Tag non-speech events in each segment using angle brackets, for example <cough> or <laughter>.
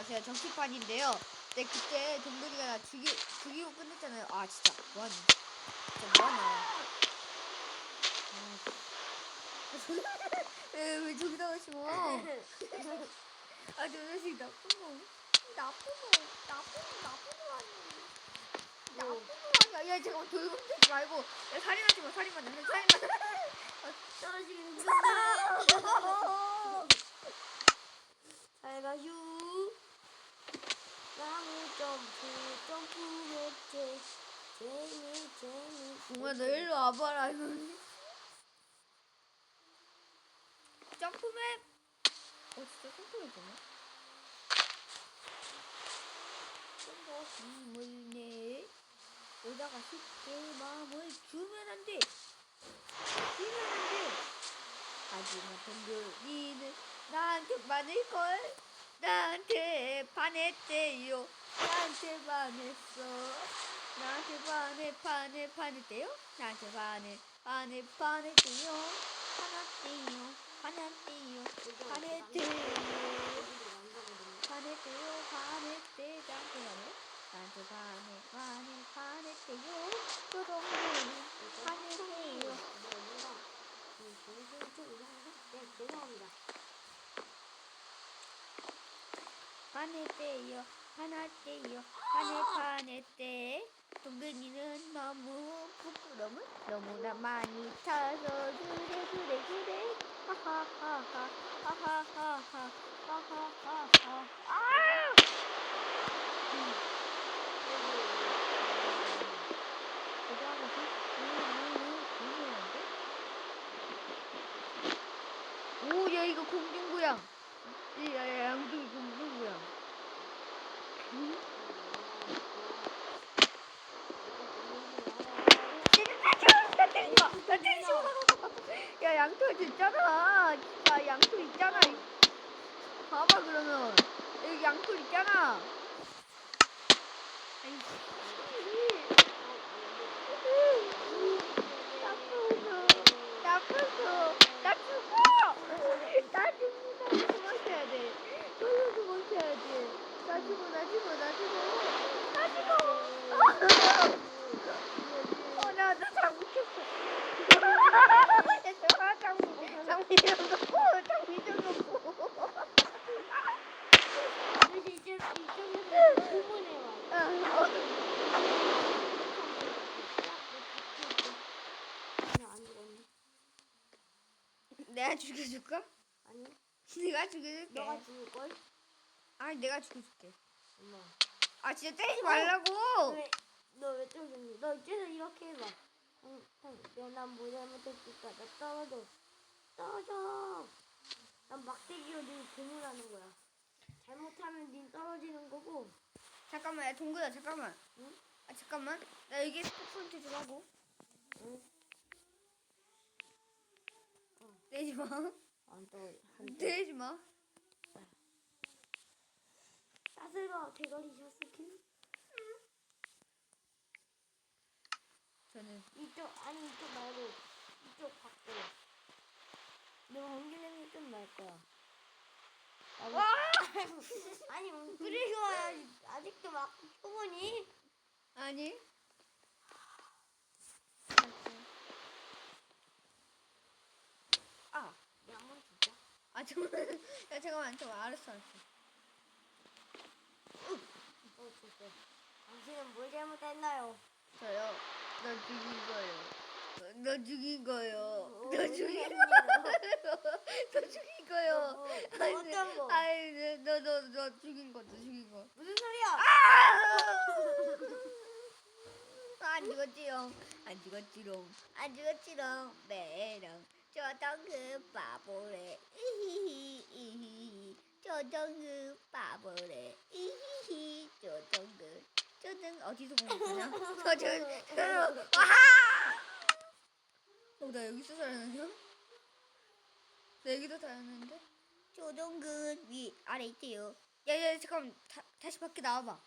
마세요. 정치판인데요. 네, 그때 동근이가 나 죽이, 죽이고 끝냈잖아요. 아, 진짜. 뭐하니? 진짜 뭐하냐. 아, 왜, 왜 저기다가 심어? 아, 저 자식 나쁜 놈. 나쁜 놈. 나쁜 놈. 나쁜 놈 아니야. 나쁜 놈 아니야. 야, 잠깐만. 돌금대지 말고. 야, 살인하지 마. 살인만 해. 살인만 해. 떨어지는 아, 잘 가슈. 나무 점프 점프 매체 재미 재미. 정말 너 일로 와봐라. 이거. 점프맵. 어 진짜 점프맵 되네. 좀더 힘을 내. 여자가 쉽게 마음을 주면 안 돼. 주면 안 돼. 하지만 동근이는 나한테 반할걸. 나한테 반했대요. 나한테 반했어. 나한테 반해 반해 반했대요. 나한테 반해 반해 반했대요. 반했대요. 반했대요. 반했대요. 반했대. 나한테 반해. 나한테 반해 반해 반했대요. 또동생이 반했대요. 네, 죄송합니다. 반했대요. 반했대요. 반해 반했대. 동근이는 너무 부끄러움을 너무나 많이 타서 그래 그래 그래 하하하하 하하하하 하하하하 아! 오, 야, 이거 공중부양. 야, 야, 양쪽이 공중부양. 응? 나 때리지 마! 나 때리지 마! 야, 양털 있잖아. 야, 양털 있잖아. 봐봐, 그러면. 여기 양털 있잖아. 아이, 나쁘소. 나쁘소. 나 죽어! 나 죽어. 나 도망쳐야 돼. 너도 도망쳐야 돼. 나 죽어, 나 죽어, 나 죽어. 나 죽어. 어, 나, 나 잘못했어. 아, 장미, 장미 좀 놓고, 장미 좀 놓고. 이제 이제 이쪽에서 구분해 와. 아, 어. 안 죽었네. 내가 죽여줄까? 아니, 내가 죽여줄게. 너가 죽을 걸? 아니, 내가 죽여줄게. 엄마. 아, 진짜 때리지 말라고. 왜? 너왜 떨어졌니? 너 이제서 이렇게 해봐. 응, 응. 내가 뭐 잘못했을까? 나 떨어져. 떨어져. 난 막대기로 니 고문하는 거야. 잘못하면 니 떨어지는 거고. 잠깐만, 야, 동근아, 잠깐만. 응? 아, 잠깐만. 나 여기 스포츠 좀 하고. 응? 때리지 마. 안 떨어져. 안 떨어져. 때리지 마. 사슬과 대가리 샷스킨? 저는 이쪽 아니 이쪽 말고 이쪽 밖으로. 너 옮기는 게좀날 거야. 아니 <laughs> 그리고 아직도 막 초보니? 아니. 아, 진짜? 아 잠깐만. <laughs> 야 잠깐만, 잠깐만. 알았어, 알았어. 어 진짜. 당신은 뭘 잘못했나요? 저요. 너 죽인 거요. 너 죽인 거요. 어, 너 죽인 거요. 너 <laughs> 죽인 거요. 뭐, 뭐 어떤 거? 아이, 너너 너 죽인 거, 너 죽인 거. 무슨 소리야? <laughs> 안 죽었지롱. 안 죽었지롱. 안 죽었지롱. 메롱. 저던 그 바보래. 이히히 이히히. 저던 그 바보래. 이히히. 저던 그. 저던 어디서 본 거냐? 저저 <laughs> 저. 와하! 어, 나 여기서 살았는데? 나 여기도 살았는데? 조동근 위 아래 있대요. 야 야 잠깐 다, 다시 밖에 나와봐.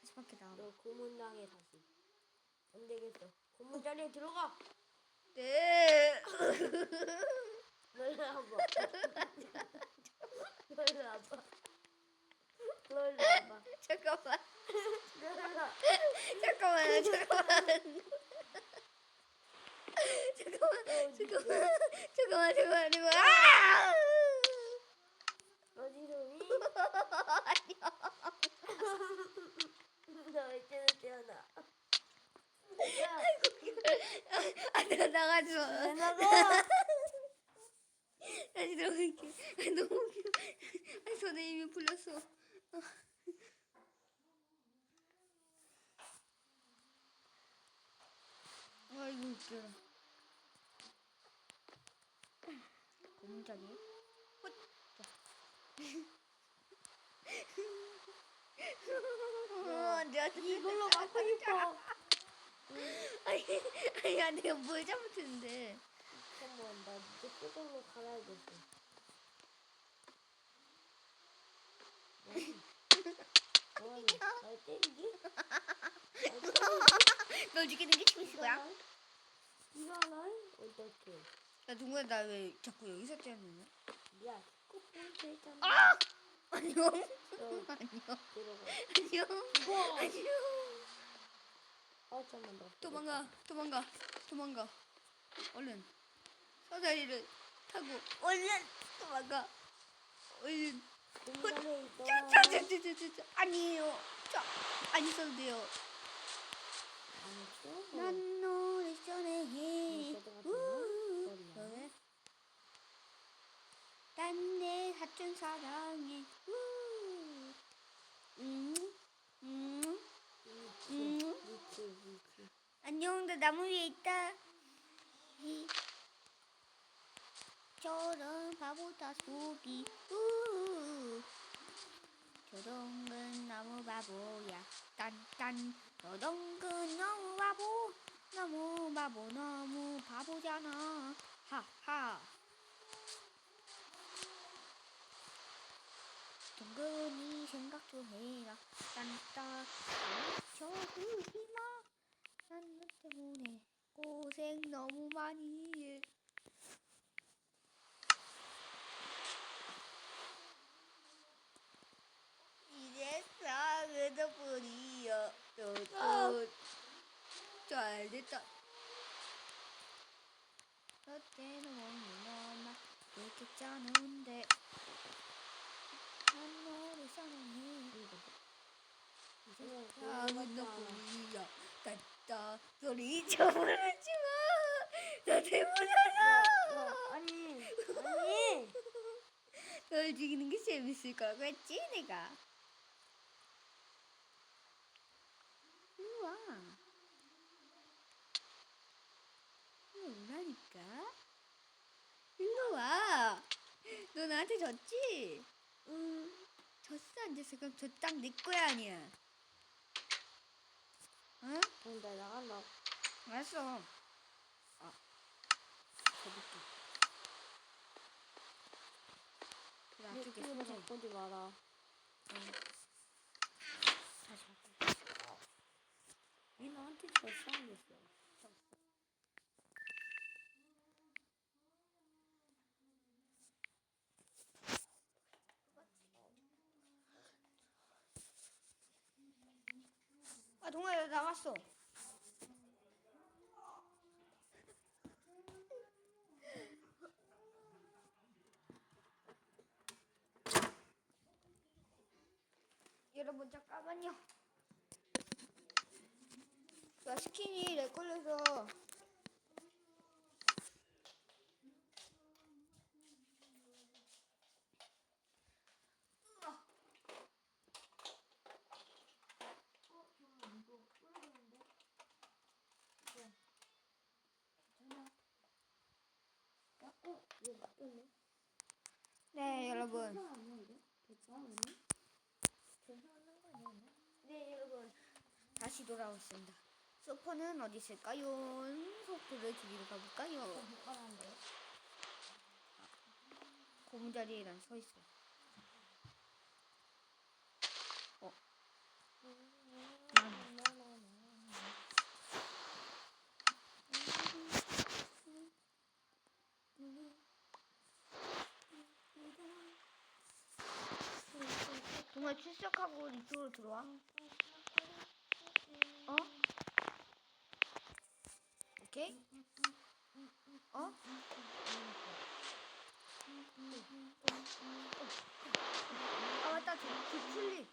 다시 밖에 나와봐. 너 고문당해 다시. 안 되겠어. 고문 자리에 들어가. 네. 와봐. 너 일로 와봐. 너 일로 잠깐만 잠깐만 잠깐만. 잠깐만 잠깐만 잠깐만 잠깐만 잠깐만. 아! 어지러니? 아니야 너 이제는 태어나. 야, 아 내가 나가줘 왜 나가? 다시 들어갈게 아, 너무 웃겨. 아, 손에 이미 풀렸어 웃겨 고문자리 헛 내가 이걸로 갖고 싶어. 아니 아니야 내가 뭘 잘못했는데 잠깐만, 나 이제 표정으로 갈아야겠어. 널 죽이는 게 재밌을 거야 이거 하나? 어떡해. 야 동구야 나 왜 자꾸 여기서 째는 야, 코포인트 했잖아. 아! 안녕 너 안녕 들어가. 안녕! 안녕 아, 잠깐만, 나. 도망가 도망가 도망가 얼른 사다리를 타고 얼른 도망가 얼른 공간에 있던. 짜짜짜짜짜 아니에요 저 안 있어도 돼요 안 했어? 난 어, 거? 왜? 난내 사촌 사랑해 우. 음, 음. 음. 안녕 나 나무 위에 있다 히. 저런 바보다 속이 우. 조동근 너무 바보야 딴딴 조동근 너무 바보 너무 바보 너무 바보잖아. 하하. 동근이 생각 좀 해라 딴딴 저그지마 난 너 때문에 고생 너무 많이 해 이제 사랑은 뿐이여 너도 잘 됐다 너 때는 오늘 너만 이렇게 짜는데 난 너를 사랑해 그냥 사랑은 그거 같지 않아. 너뿐이야 따따 쳐 부르지 마너 때문이야. 야, 아니, 아니. 널 죽이는 게 재밌을 거라고 했지 내가. 일로 와. 일로 오라니까. 일로 와 너 나한테 졌지? 응. 졌어 안 졌어 그럼 저 딱 내 거야 아니야. 응? 그럼 나 나간다. 알았어 아 저부터 그래 내 앞쪽에 친구를 서자 바꾸지 마라. 응. 다시 할게. 얘 나한테 안 졌어? 아 동아야 나 나갔어. 여러분 잠깐만요. 야 스킨이 렉 걸려서 얘 바뀌었네. 네 여러분. 괜찮았는데? 괜찮았네? 괜찮은 거 아니었나? 네 여러분 다시 돌아왔습니다. 소퍼는 어디 있을까요? 소프를 죽이러 가볼까요? 못 가는데. 고무 자리에 난 서 있어. 어. 너 출석하고 이쪽으로 들어와. 오케이? 어? 아 맞다 저, 그 튤립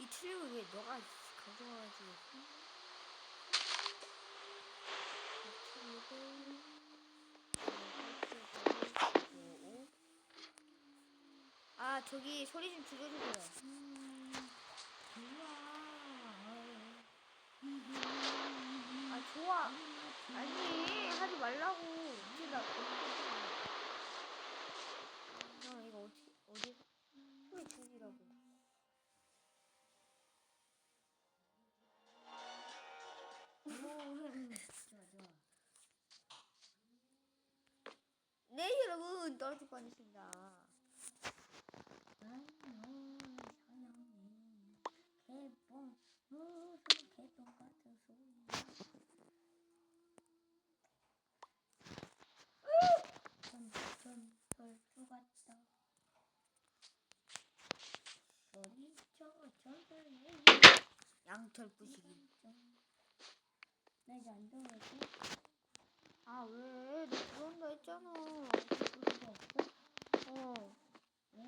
이 튤립을 왜 너가 가져와가지고 아 저기 소리 좀 줄여주세요 여러분 떨어질 뻔했습니다. 양털 부시기 나 이제 안 들어오지? 아왜 너 그런다 했잖아. 그거 없 어? 어 왜?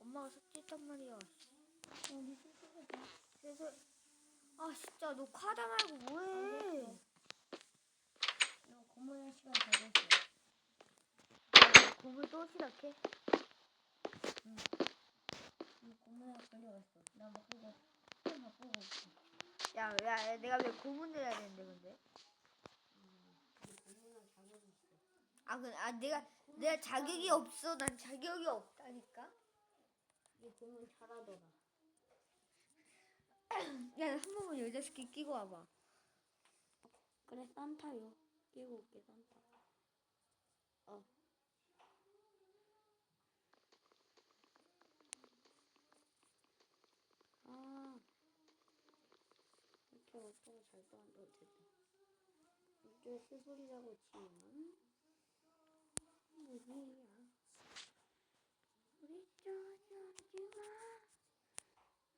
엄마가 삭제했단 말이야. 우리 숙소가 그래서 아 진짜 너 과다 말고 뭐해? 너 고모양 시간 다 됐어. 공을 또 시작해? 너 고모양 걸려갔어. 나막 그거 펜 바꾸고 올게 야, 야 내가 왜 고문을 해야 되는데 근데? 있어. 아, 그, 아 내가 내가 자격이 없어 난 자격이 없다니까 이 고모 잘하더라. <clears throat> 야 한 번만 여자 스키 끼고 와봐 그래 산타요. 끼고 올게 산타. 어. 아. 이렇게 어쩌고 잘도 안 돼도 됐다. 이제 스소리라고 치면 무리야. 우리 짜증하지 마.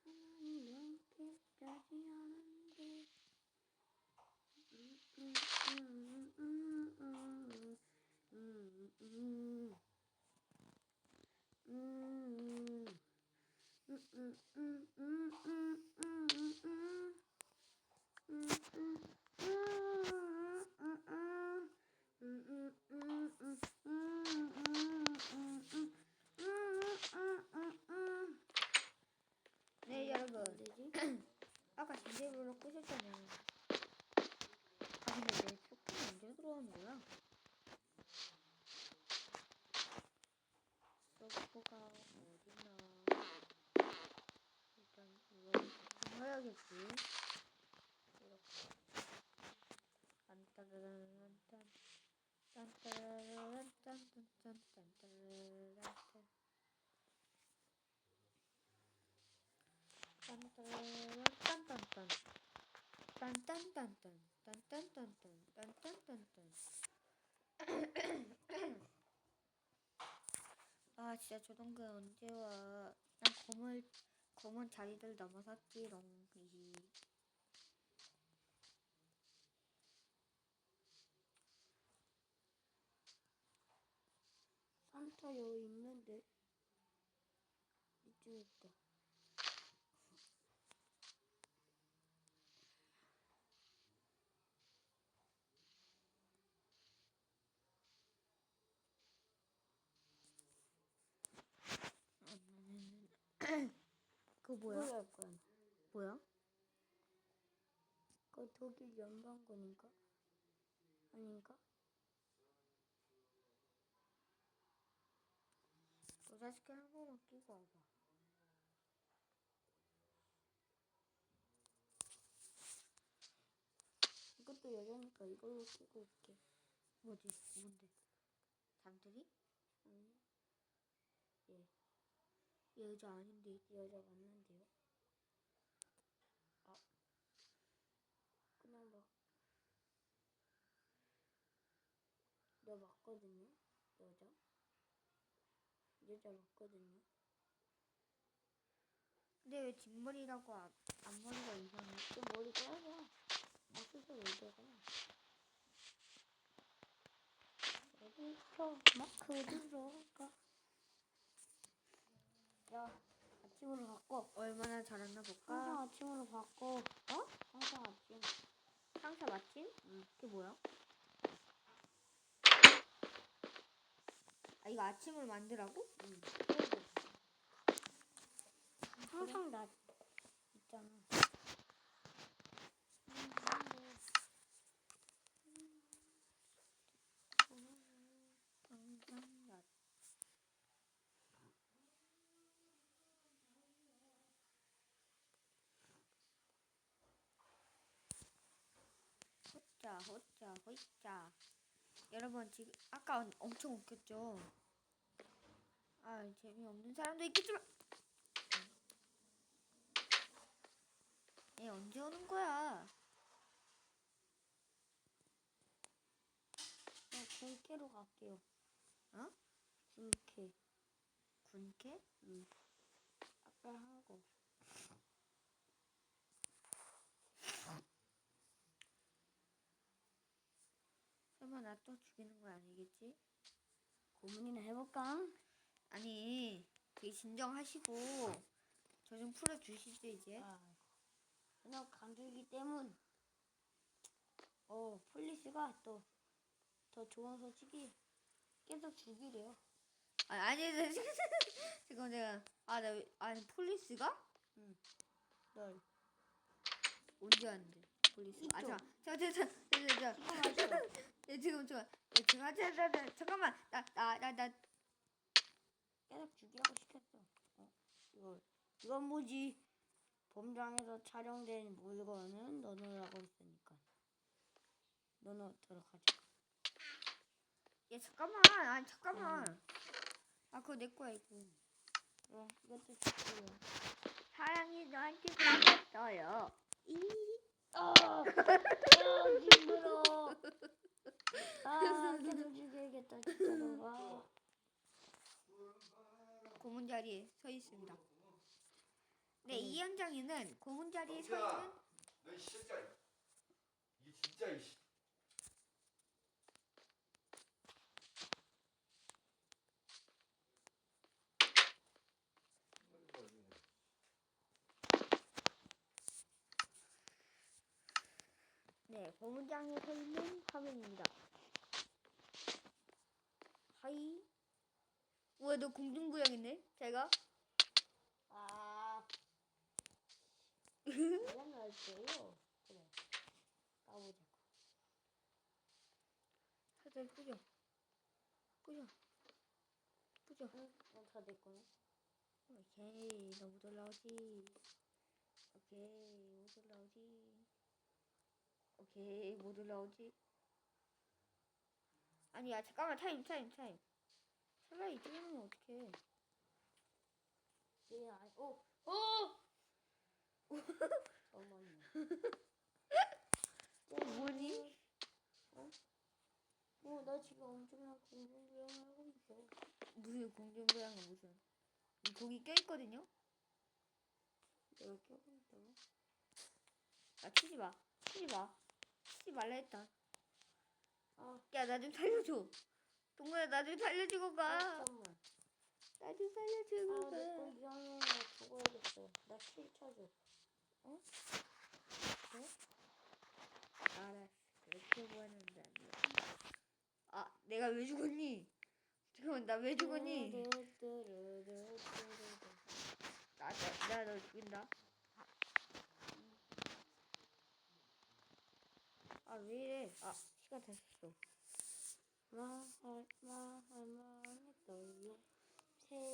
하나님 영께 짜지 않은데. 네 여러분 되지? 아까 진대불로 끄셨잖아요 아 근데 내 조금 언제 들어오는 거야? 서프가 어딨나 일단 이거 좀 해야겠지 이렇게 딴따라란딴 딴따라란딴딴딴딴따라란딴 딴딴딴딴딴 딴딴딴딴 딴딴딴딴 딴딴딴딴 아 진짜 조동근 언제 와? 난 검을 검은 자리들 넘어섰지롱 산타 여기 있는데 이쪽에 있다. 그거 뭐야? 뭐야 약간 뭐야? 그 독일 연방군인가? 아닌가? 도자스키 한 번만 끼고 와봐 이것도 여자니까 이걸로 끼고 올게. 뭐지? 뭔데? 잠들이? 아니, 얘 여자 아닌데 이 여자 맞는데요? 아, 그냥 막, 너 맞거든요? 여자 맞거든요? 근데 왜 뒷머리라고 앞, 앞머리가 이상해? 그 머리 꺼야 마스크 왜 저러나? 어디서 마크 들어가? 야, 아침으로 바꿔. 얼마나 잘했나 항상 볼까? 아침으로 바꿔. 어? 항상 아침. 상사 마침? 응. 그게 뭐야? 아 이거 아침을 만들라고? 응. 항상 나 있잖아. 항상 나 호짜 호짜 호짜 여러분 지금 아까 엄- 엄청 웃겼죠? 아 재미없는 사람도 있겠지만 얘 언제 오는 거야? 나 군캐로 갈게요. 어? 군캐. 군캐? 응. 아까 한 거. 설마 나 또 죽이는 거 아니겠지? 고문이나 해볼까? 아니 되게 진정하시고 저 좀 풀어주시죠 이제 아, 너 강줄기 때문. 어, 폴리스가 또 더 좋은 소식이 계속 죽이래요. 아, 아니 <laughs> 지금 내가 아나 아니 폴리스가 널. 언제 왔는데 폴리스 아 이쪽. 잠깐 잠깐 잠깐 잠깐 지금 왔어. 네, 지금 잠깐 네, 지금 아, 잠깐 잠깐 잠깐만 나 나 나 나 계속 죽이라고 시켰어. 어, 이걸. 이건 뭐지? 범장에서 촬영된 물건은 너너라고 했으니까. 너너 들어가자. 얘 잠깐만 아니 잠깐만 아 그거 내 거야 이거 그래, 이것도 죽고요. 사랑이 너한테 받았어요 이 아, 아, 힘들어. 아, 계속 죽여야겠다, 진짜로. 아. 고문 자리에 서 있습니다. 네, 음. 이 현장에는 고문 자리에 서 있는 야, 너이 진짜 이 진짜 이 씨. 네, 고문장에 서 있는 화면입니다. 하이. 우와, 너 공중부양이네. 제가. 아. <laughs> 할게요. 그래. 까보자. 살살 뿌려. 뿌려. 뿌려. 응, 어, 다 됐구나. 오케이, 너못 올라오지. 오케이, 못 올라오지. 오케이, 못 올라오지. 아니야, 잠깐만, 타임, 타임, 타임. 차라리 이쪽이면 어떡해. 얘 아니, 오, 오! 어머니. 어, 뭐니? 어, 나 지금 엄청난 공중부양을 하고 있어. 무슨 공중부양은 무슨. 이 거기 껴있거든요? 내가 껴고 있다고? 아, 치지 마. 치지 마. 치지 말라 했다. 아, 야, 나 좀 살려줘. 동무야, 나 좀 살려주고 가. 잠깐만. 나 좀 살려주고 아, 가. 내거 이상해. 나 죽어야겠어. 나킬 쳐줘. 알았어. 그렇게 보았는데 아니야. 아, 내가 왜 죽었니? 잠깐만, 나 왜 죽었니? 뚜루뚜루뚜루뚜루. 나, 나, 나너 죽인다. 아, 왜 이래? 아, 시간 마할 마할 떨려 새벽